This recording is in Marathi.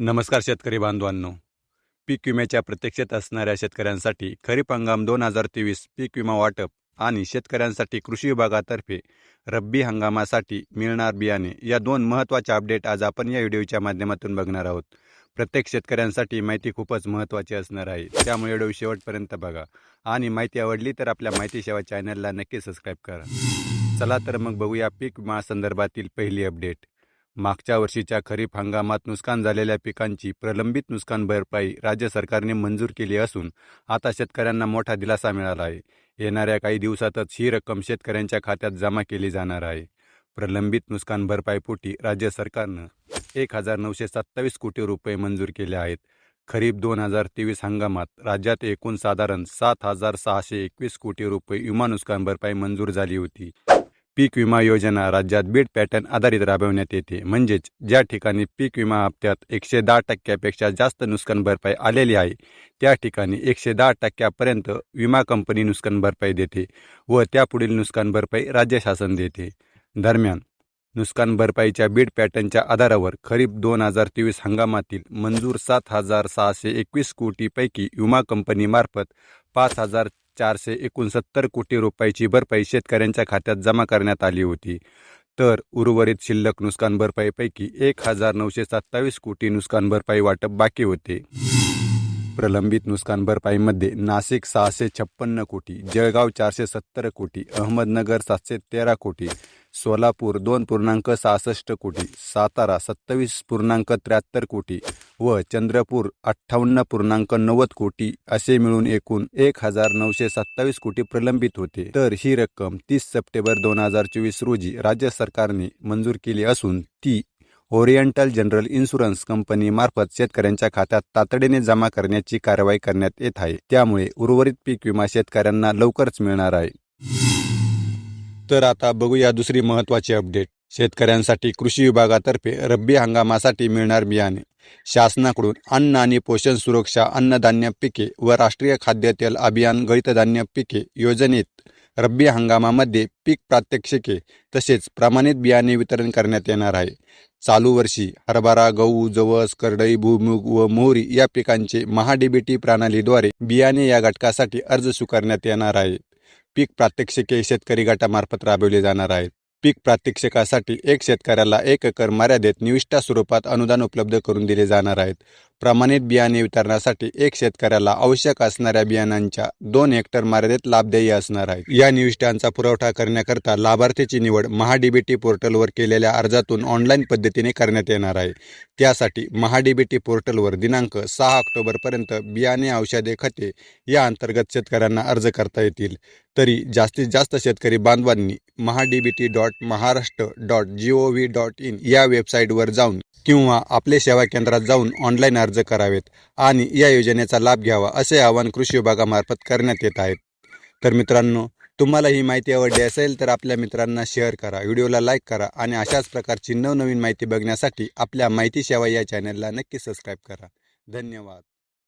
नमस्कार शेतकरी बांधवांनो. पीक विम्याच्या प्रत्यक्षेत असणाऱ्या शेतकऱ्यांसाठी खरीप हंगाम दोन हजार तेवीस पीक विमा वाटप आणि शेतकऱ्यांसाठी कृषी विभागातर्फे रब्बी हंगामासाठी मिळणार बियाणे या दोन महत्त्वाच्या अपडेट आज आपण या व्हिडिओच्या माध्यमातून बघणार आहोत. प्रत्येक शेतकऱ्यांसाठी माहिती खूपच महत्त्वाची असणार आहे. त्यामुळे व्हिडिओ शेवटपर्यंत बघा. आणि माहिती आवडली तर आपल्या माहिती सेवा चॅनलला नक्की सबस्क्राईब करा. चला तर मग बघूया पीक विमा संदर्भातील पहिली अपडेट. मागच्या वर्षीच्या खरीप हंगामात नुकसान झालेल्या पिकांची प्रलंबित नुकसान भरपाई राज्य सरकारने मंजूर केली असून आता शेतकऱ्यांना मोठा दिलासा मिळाला आहे. येणाऱ्या काही दिवसातच ही रक्कम शेतकऱ्यांच्या खात्यात जमा केली जाणार आहे. प्रलंबित नुकसान भरपाईपोटी राज्य सरकारनं एक हजार नऊशे सत्तावीस कोटी रुपये मंजूर केले आहेत. खरीप दोन हजार तेवीस हंगामात राज्यात एकूण साधारण सात हजार सहाशे एकवीस कोटी रुपये विमा नुकसान भरपाई मंजूर झाली होती. पीक विमा योजना राज्यात बीड पॅटर्न आधारित राबवण्यात येते. म्हणजेच ज्या ठिकाणी पीक विमा हप्त्यात एकशे दहा टक्क्यापेक्षा जास्त नुकसान भरपाई आलेली आहे त्या ठिकाणी एकशे दहा टक्क्यापर्यंत विमा कंपनी नुकसान भरपाई देते व त्यापुढील नुकसान भरपाई राज्य शासन देते. दरम्यान नुकसान भरपाईच्या बीड पॅटर्नच्या आधारावर खरीप दोन हजार तेवीस हंगामातील मंजूर सात हजार सहाशे एकवीस कोटीपैकी विमा कंपनीमार्फत पाच हजार चारशे एकोणसत्तर कोटी रुपयाची भरपाई शेतकऱ्यांच्या खात्यात जमा करण्यात आली होती. तर उर्वरित शिल्लक नुकसान भरपाईपैकी एक हजार नऊशे सत्तावीस कोटी नुकसान भरपाई वाटप बाकी होते. प्रलंबित नुकसान भरपाईमध्ये नाशिक सहाशे छप्पन्न कोटी जळगाव चारशे सत्तर कोटी अहमदनगर सातशे तेरा कोटी सोलापूर दोन पूर्णांक सहासष्ट कोटी सातारा सत्तावीस पूर्णांक त्र्याहत्तर कोटी व चंद्रपूर अठ्ठावन्न पूर्णांक नव्वद कोटी असे मिळून एकूण एक हजार नऊशे सत्तावीस कोटी प्रलंबित होते. तर ही रक्कम तीस सप्टेंबर दोन हजार चोवीस रोजी राज्य सरकारने मंजूर केली असून ती ओरिएंटल जनरल इन्शुरन्स कंपनीमार्फत शेतकऱ्यांच्या खात्यात तातडीने जमा करण्याची कारवाई करण्यात येत आहे. त्यामुळे उर्वरित पीक विमा शेतकऱ्यांना लवकरच मिळणार आहे. तर आता बघूया दुसरी महत्त्वाची अपडेट. शेतकऱ्यांसाठी कृषी विभागातर्फे रब्बी हंगामासाठी मिळणार बियाणे. शासनाकडून अन्न आणि पोषण सुरक्षा अन्नधान्य पिके व राष्ट्रीय खाद्यतेल अभियान गळीतधान्य पिके योजनेत रब्बी हंगामामध्ये पीक प्रात्यक्षिके तसेच प्रमाणित बियाणे वितरण करण्यात येणार आहे. चालू वर्षी हरभरा गहू जवस करडई भूमुग व मोहरी या पिकांचे महाडीबीटी प्रणालीद्वारे बियाणे या घटकासाठी अर्ज स्वीकारण्यात येणार आहे. पीक प्रात्यक्षिके शेतकरी गटामार्फत राबविले जाणार आहेत. पीक प्रात्यक्षिकासाठी एक शेतकऱ्याला एक एकर मर्यादेत निविष्ठा स्वरूपात अनुदान उपलब्ध करून दिले जाणार आहेत. प्रमाणित बियाणे वितरणासाठी एक शेतकऱ्याला आवश्यक असणाऱ्या बियाणांच्या दोन हेक्टर मर्यादेत लाभदेय असणार आहे. या निविष्ठांचा पुरवठा करण्याकरता लाभार्थीची निवड महाडीबीटी पोर्टलवर केलेल्या अर्जातून ऑनलाईन पद्धतीने करण्यात येणार आहे. त्यासाठी महाडीबीटी पोर्टलवर दिनांक सहा ऑक्टोबरपर्यंत बियाणे औषधे खते या अंतर्गत शेतकऱ्यांना अर्ज करता येतील. तरी जास्तीत जास्त शेतकरी बांधवांनी MahaDBT dot Maharashtra dot G O V dot in या वेबसाईटवर जाऊन किंवा आपले सेवा केंद्रात जाऊन ऑनलाईन अर्ज करावेत आणि या योजनेचा लाभ घ्यावा असे आवाहन कृषी विभागामार्फत करण्यात येत आहेत तर मित्रांनो तुम्हाला ही माहिती आवडली असेल तर आपल्या मित्रांना शेअर करा व्हिडिओला लाईक करा आणि अशाच प्रकारची नवनवीन माहिती बघण्यासाठी आपल्या माहिती सेवा या चॅनलला नक्की सबस्क्राईब करा. धन्यवाद.